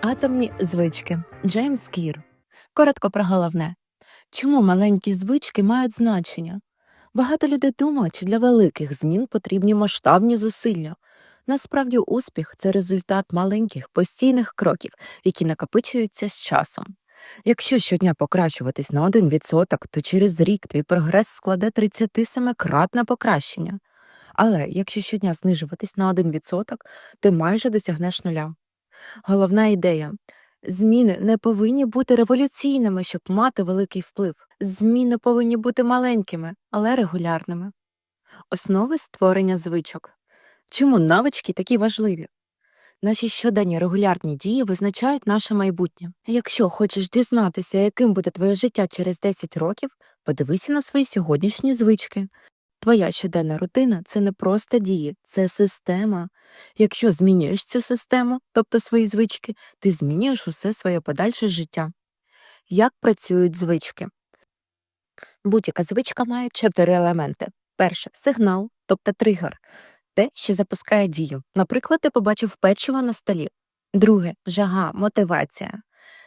Атомні звички. Джеймс Кір. Коротко про головне. Чому маленькі звички мають значення? Багато людей думають, що для великих змін потрібні масштабні зусилля. Насправді, успіх це результат маленьких постійних кроків, які накопичуються з часом. Якщо щодня покращуватись на 1%, то через рік твій прогрес складе 37-кратне покращення. Але якщо щодня знижуватись на 1%, ти майже досягнеш нуля. Головна ідея. Зміни не повинні бути революційними, щоб мати великий вплив. Зміни повинні бути маленькими, але регулярними. Основи створення звичок. Чому навички такі важливі? Наші щоденні регулярні дії визначають наше майбутнє. Якщо хочеш дізнатися, яким буде твоє життя через 10 років, подивися на свої сьогоднішні звички. Твоя щоденна рутина це не просто дії, це система. Якщо змінюєш цю систему, тобто свої звички, ти змінюєш усе своє подальше життя. Як працюють звички? Будь-яка звичка має чотири елементи. Перше сигнал, тобто тригер, те, що запускає дію. Наприклад, ти побачив печиво на столі. Друге жага, мотивація.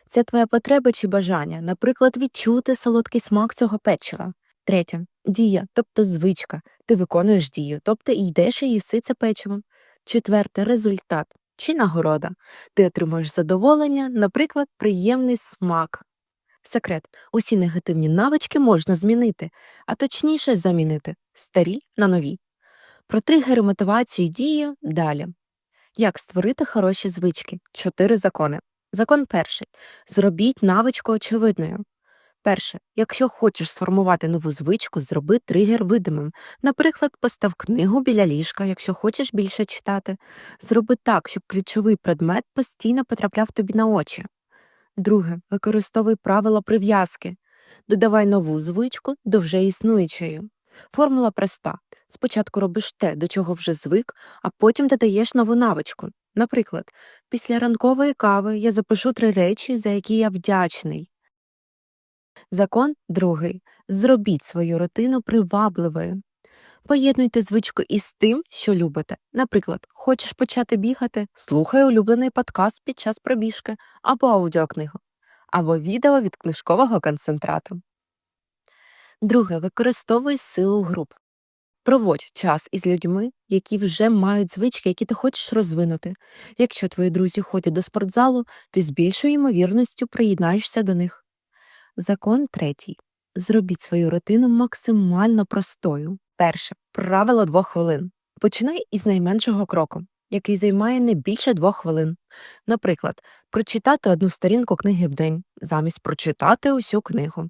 Це твоя потреба чи бажання, наприклад, відчути солодкий смак цього печива. Третє дія, тобто звичка. Ти виконуєш дію, тобто йдеш і їси це печиво. Четверте результат чи нагорода. Ти отримуєш задоволення, наприклад, приємний смак. Секрет усі негативні навички можна змінити, а точніше замінити старі на нові. Про тригери мотивацію і дію далі. Як створити хороші звички? Чотири закони. Закон перший. Зробіть навичку очевидною. Перше, якщо хочеш сформувати нову звичку, зроби тригер видимим. Наприклад, постав книгу біля ліжка, якщо хочеш більше читати. Зроби так, щоб ключовий предмет постійно потрапляв тобі на очі. Друге, використовуй правила прив'язки. Додавай нову звичку до вже існуючої. Формула проста. Спочатку робиш те, до чого вже звик, а потім додаєш нову навичку. Наприклад, після ранкової кави я запишу три речі, за які я вдячний. Закон другий. Зробіть свою рутину привабливою. Поєднуйте звичку із тим, що любите. Наприклад, хочеш почати бігати, слухай улюблений подкаст під час пробіжки або аудіокнигу, або відео від книжкового концентрату. Друге, використовуй силу груп. Проводь час із людьми, які вже мають звички, які ти хочеш розвинути. Якщо твої друзі ходять до спортзалу, ти з більшою ймовірністю приєднаєшся до них. Закон третій. Зробіть свою рутину максимально простою. Перше правило двох хвилин. Починай із найменшого кроку, який займає не більше двох хвилин. Наприклад, прочитати одну сторінку книги в день, замість прочитати усю книгу.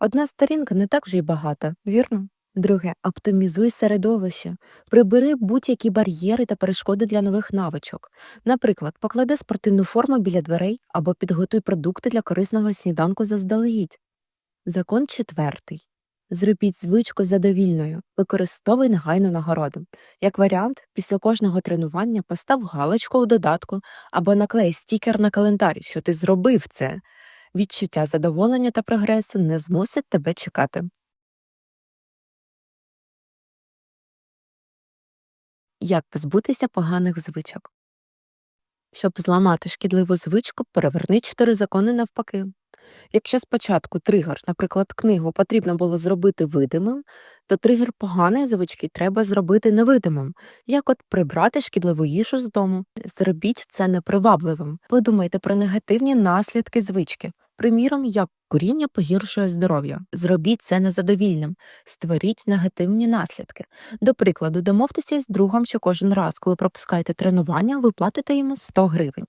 Одна сторінка не так вже й багата, вірно? Друге, оптимізуй середовище, прибери будь-які бар'єри та перешкоди для нових навичок. Наприклад, поклади спортивну форму біля дверей або підготуй продукти для корисного сніданку заздалегідь. Закон четвертий. Зробіть звичку задовільною, використовуй негайну нагороду. Як варіант, після кожного тренування постав галочку у додатку або наклей стікер на календар, що ти зробив це. Відчуття задоволення та прогресу не змусить тебе чекати. Як позбутися поганих звичок? Щоб зламати шкідливу звичку, переверни чотири закони навпаки. Якщо спочатку тригер, наприклад, книгу потрібно було зробити видимим, то тригер поганої звички треба зробити невидимим, як от прибрати шкідливу їжу з дому. Зробіть це непривабливим. Подумайте про негативні наслідки звички. Приміром, як куріння погіршує здоров'я. Зробіть це незадовільним, створіть негативні наслідки. До прикладу, домовтеся із другом, що кожен раз, коли пропускаєте тренування, ви платите йому 100 гривень.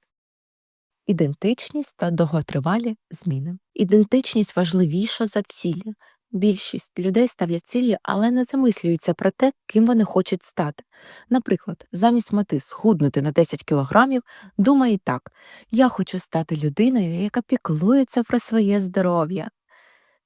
Ідентичність та довготривалі зміни. Ідентичність важливіша за цілі. Більшість людей ставлять цілі, але не замислюються про те, ким вони хочуть стати. Наприклад, замість мети схуднути на 10 кілограмів, думає так: я хочу стати людиною, яка піклується про своє здоров'я.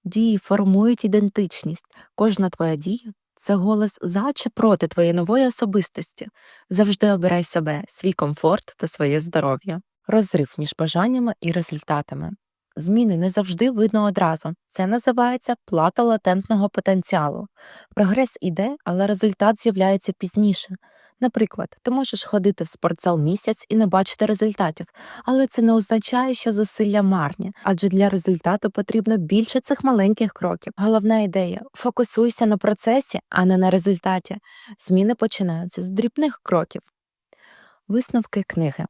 Дії формують ідентичність. Кожна твоя дія це голос за чи проти твоєї нової особистості. Завжди обирай себе, свій комфорт та своє здоров'я. Розрив між бажаннями і результатами. Зміни не завжди видно одразу. Це називається плата латентного потенціалу. Прогрес іде, але результат з'являється пізніше. Наприклад, ти можеш ходити в спортзал місяць і не бачити результатів, але це не означає, що зусилля марні, адже для результату потрібно більше цих маленьких кроків. Головна ідея фокусуйся на процесі, а не на результаті. Зміни починаються з дрібних кроків. Висновки книги.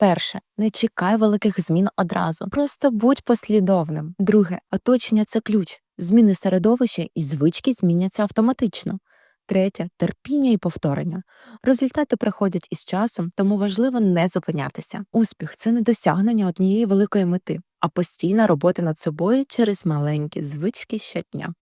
Перше, не чекай великих змін одразу. Просто будь послідовним. Друге, оточення це ключ. Зміни середовища і звички зміняться автоматично. Третє терпіння і повторення. Результати приходять із часом, тому важливо не зупинятися. Успіх це не досягнення однієї великої мети, а постійна робота над собою через маленькі звички щодня.